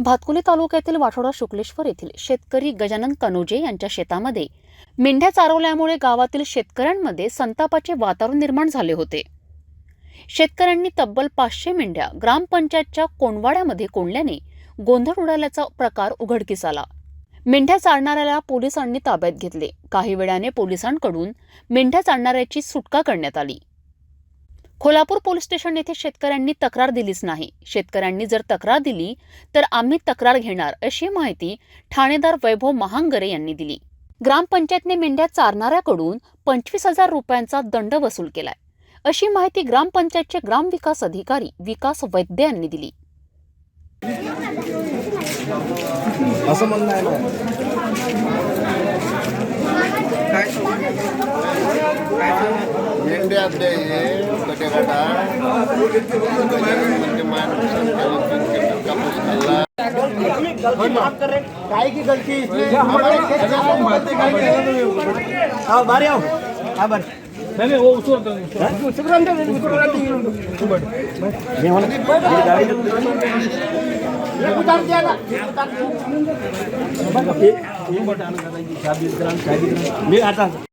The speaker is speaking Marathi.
भातकुली तालुक्यातील वाठोडा शुक्लेश्वर येथील शेतकरी गजानन कनोजे यांच्या शेतामध्ये मेंढ्या चारवल्यामुळे गावातील शेतकऱ्यांमध्ये संतापाचे वातावरण निर्माण झाले होते. शेतकऱ्यांनी तब्बल पाचशे मेंढ्या ग्रामपंचायतच्या कोंडवाड्यामध्ये कोंडल्याने गोंधळ उडाल्याचा प्रकार उघडकीस आला. मेंढ्या चालणाऱ्याला पोलिसांनी ताब्यात घेतले. काही वेळाने पोलिसांकडून मेंढ्या चालणाऱ्याची सुटका करण्यात आली. कोल्हापूर पोलीस स्टेशन येथे शेतकऱ्यांनी तक्रार दिलीच नाही. शेतकऱ्यांनी जर तक्रार दिली तर आम्ही तक्रार घेणार अशी माहिती ठाणेदार वैभव महांगरे यांनी दिली. ग्रामपंचायतने मेंढ्या चारणाऱ्याकडून पंचवीस हजार रुपयांचा दंड वसूल केलाय. अशी माहिती ग्रामपंचायतचे ग्रामविकास अधिकारी विकास वैद्य यांनी दिली. असं म्हणणं आहे Monday at the Kadagata, demand काय की गलती इसमें हाँ बारे आओ हाँ। बारे नहीं वो उसको उसको रंदा उसको रंदा तुम बैठ ये वाला उतार दिया ना उतार दिया मैं आता